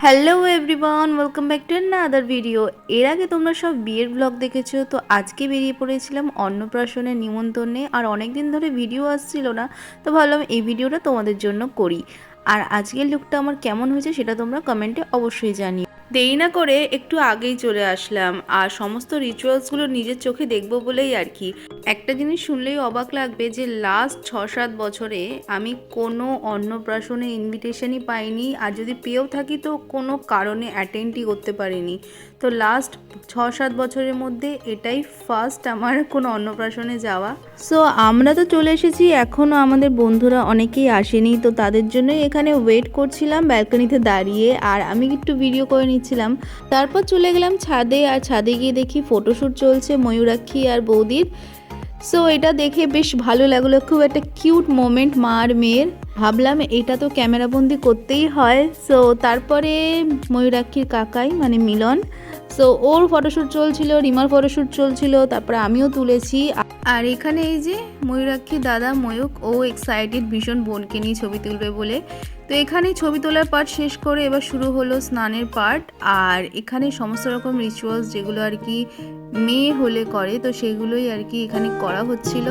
Hello everyone welcome back to other video এর আগে তোমরা সব বিয়ের ব্লগ দেখেছ, তো আজকে বেরিয়ে পড়েছিলাম অন্নপ্রাশনের নিমন্ত্রণে, আর অনেক দিন ধরে ভিডিও আসছিল না, তো ভাবলাম এই ভিডিওটা তোমাদের জন্য করি। আর আজকের লুকটা আমার কেমন হয়েছে সেটা তোমরা কমেন্টে অবশ্যই জানিও। দেরি না করে একটু আগেই চলে আসলাম। আর সমস্ত রিচুয়ালসগুলো নিজের চোখে দেখব বলেই আর কি। একটা জিনিস শুনলেই অবাক লাগবে যে লাস্ট ছ সাত বছরে আমি কোনো অন্নপ্রাশনে ইনভিটেশনই পাইনি। আর যদি পেয়েও থাকি তো কোনো কারণে অ্যাটেন্ডই করতে পারিনি। তো লাস্ট ছ সাত বছরের মধ্যে এটাই ফার্স্ট আমার কোনো অন্নপ্রাশনে যাওয়া। সো আমরা তো চলে এসেছি। এখনও আমাদের বন্ধুরা অনেকেই আসেনি। তো তাদের জন্যই এখানে ওয়েট করছিলাম ব্যালকনিতে দাঁড়িয়ে। আর আমি একটু ভিডিও করে নিচ্ছিলাম তারপর চলে গেলাম ছাদে আর ছাদে গিয়ে দেখি ফটোশ্যুট চলছে ময়ূরাক্ষী আর বৌদির। সো এটা দেখে বেশ ভালো লাগল। খুব একটা কিউট মোমেন্ট মা আর মেয়ের। ভাবলাম এটা তো ক্যামেরাবন্দি করতেই হয়। সো তারপরে ময়ূরাক্ষীর কাকাই মানে মিলন সো ওর ফটোশ্যুট চলছিল রিমার ফটোশ্যুট চলছিল তারপরে আমিও তুলেছি। আর এখানে এই যে ময়ূরাক্ষী দাদা ময়ূক ও এক্সাইটেড ভীষণ বোনকে নিয়ে ছবি তুলবে বলে। তো এখানে ছবি তোলার পার্ট শেষ করে এবার শুরু হলো স্নানের পার্ট আর এখানে সমস্ত রকম রিচুয়ালস যেগুলো আর কি মেয়ে হলে করে তো সেগুলোই আর কি এখানে করা হচ্ছিল।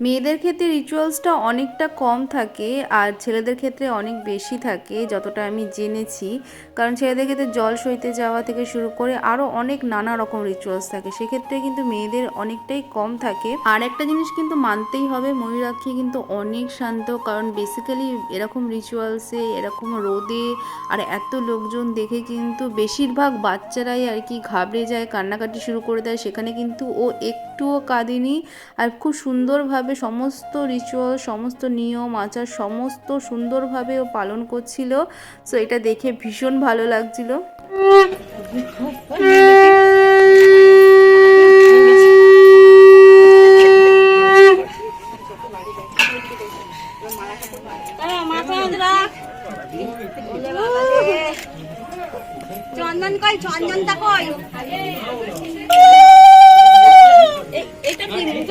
মেয়েদের ক্ষেত্রে রিচুয়ালসটা অনেকটা কম থাকে আর ছেলেদের ক্ষেত্রে অনেক বেশি থাকে, যতটা আমি জেনেছি। কারণ ছেলেদের ক্ষেত্রে জল সইতে যাওয়া থেকে শুরু করে আরও অনেক নানা রকম রিচুয়ালস থাকে। সেক্ষেত্রে কিন্তু মেয়েদের অনেকটাই কম থাকে। আর একটা জিনিস কিন্তু মানতেই হবে ময়ূরাক্ষী কিন্তু অনেক শান্ত। কারণ বেসিক্যালি এরকম রিচুয়ালসে এরকম রোদে আর এত লোকজন দেখে কিন্তু বেশিরভাগ বাচ্চারাই আর কি ঘাবড়ে যায়, কান্নাকাটি শুরু করে দেয়। সেখানে কিন্তু ও একটুও কাঁদেনি আর খুব সুন্দরভাবে সমস্ত রিচুয়াল সমস্ত নিয়ম আচার সমস্ত সুন্দরভাবে ও পালন করছিল। সো এটা দেখে ভীষণ ভালো লাগছিল। চন্দন কই? চন্দনটা কই? এটা কি? দেখছ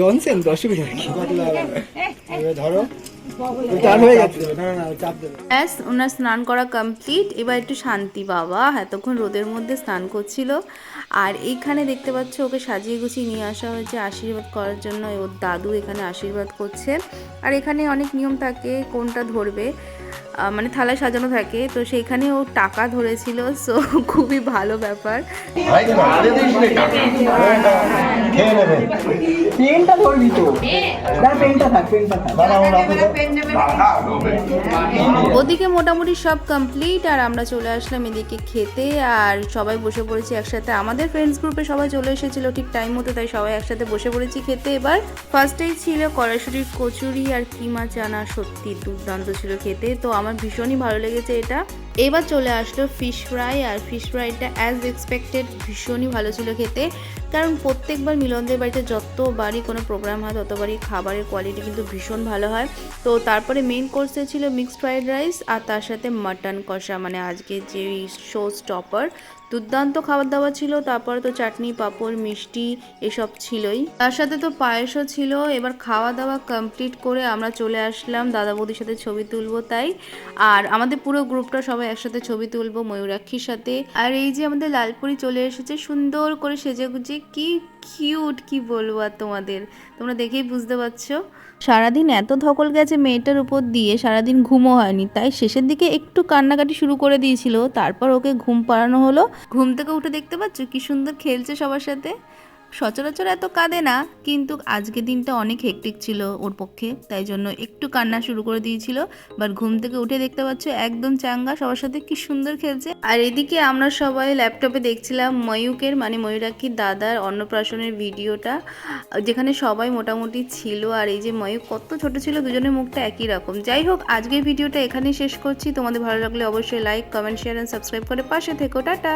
জনসেন তো অসুবিধা কি ধরো। হয়ে ব্যাস ওনার স্নান করা কমপ্লিট এবার একটু শান্তি বাবা এতক্ষণ রোদের মধ্যে স্নান করছিল। আর এইখানে দেখতে পাচ্ছ ওকে সাজিয়ে গুছিয়ে নিয়ে আসা হয়েছে আশীর্বাদ করার জন্য। ওর দাদু এখানে আশীর্বাদ করছে। আর এখানে অনেক নিয়ম থাকে কোনটা ধরবে। মানে থালায় সাজানো থাকে। তো সেইখানে ও টাকা ধরেছিল সো খুবই ভালো ব্যাপার। পেনটা ধরবি তো। না পেনটা থাক পেনটা থাক। ওদিকে মোটামুটি সব কমপ্লিট আর আমরা চলে আসলাম এদিকে খেতে আর সবাই বসে পড়েছি একসাথে। আমাদের ফ্রেন্ডস গ্রুপে সবাই চলে এসেছিল ঠিক টাইম মতো তাই সবাই একসাথে বসে পড়েছি খেতে। এবার ফার্স্টেই ছিল কড়াইশুটির কচুরি আর কিমা চানা সত্যি দুর্দান্ত ছিল খেতে। তো আমার ভীষণই ভালো লেগেছে এটা। এবার চলে আসলো ফিশ ফ্রাই আর ফিশ ফ্রাইটা অ্যাজ এক্সপেক্টেড ভীষণই ভালো ছিল খেতে। কারণ প্রত্যেকবার মিলনদের বাড়িতে যতবারই কোনো প্রোগ্রাম হয়, ততবারই খাবারের কোয়ালিটি কিন্তু ভীষণ ভালো হয়। তো তারপরে মেন কোর্সে ছিল মিক্সড ফ্রাইড রাইস আর তার সাথে মাটন কষা মানে আজকে যে শো স্টপার দুর্দান্ত খাবার দাবার ছিল, তারপরে তো চাটনি, পাঁপড়, মিষ্টি এসব ছিলই। তার সাথে তো পায়েসও ছিল, এবার খাওয়া দাওয়া কমপ্লিট করে আমরা চলে আসলাম। দাদা বৌদির সাথে ছবি তুলবো তাই। আর আমাদের পুরো গ্রুপটা সবাই একসাথে ছবি তুলবো ময়ূরাক্ষীর সাথে। আর এই যে আমাদের লালপুরি চলে এসেছে, সুন্দর করে সেজে গুজে কি কিউট কি বলব আর তোমাদের? তোমরা দেখেই বুঝতে পারছ। সারাদিন এত ধকল গেছে মেয়েটার উপর দিয়ে, সারাদিন ঘুমও হয়নি। তাই শেষের দিকে একটু কান্নাকাটি শুরু করে দিয়েছিল। তারপর ওকে ঘুম পাড়ানো হলো। ঘুম থেকে উঠে দেখতে পাচ্ছ কি সুন্দর খেলছে সবার সাথে? সচরাচর এত কাঁদে না, কিন্তু আজকে দিনটা অনেক হেকটিক ছিল ওর পক্ষে, তাই জন্য একটু কান্না শুরু করে দিয়েছিল। বাট ঘুম থেকে উঠে দেখতে পাচ্ছ একদম চাঙ্গা, সবার সাথে কি সুন্দর খেলছে। আর এদিকে আমরা সবাই ল্যাপটপে দেখছিলাম ময়ূকের মানে ময়ূরাক্ষীর দাদার অন্নপ্রাশনের ভিডিওটা, যেখানে সবাই মোটামুটি ছিল। আর এই যে ময়ূক কত ছোট ছিল, দুজনের মুখটা একই রকম। যাই হোক, আজকের ভিডিওটা এখানেই শেষ করছি। তোমাদের ভালো লাগলে অবশ্যই like comment share and subscribe করে পাশে থেকো। টাটা!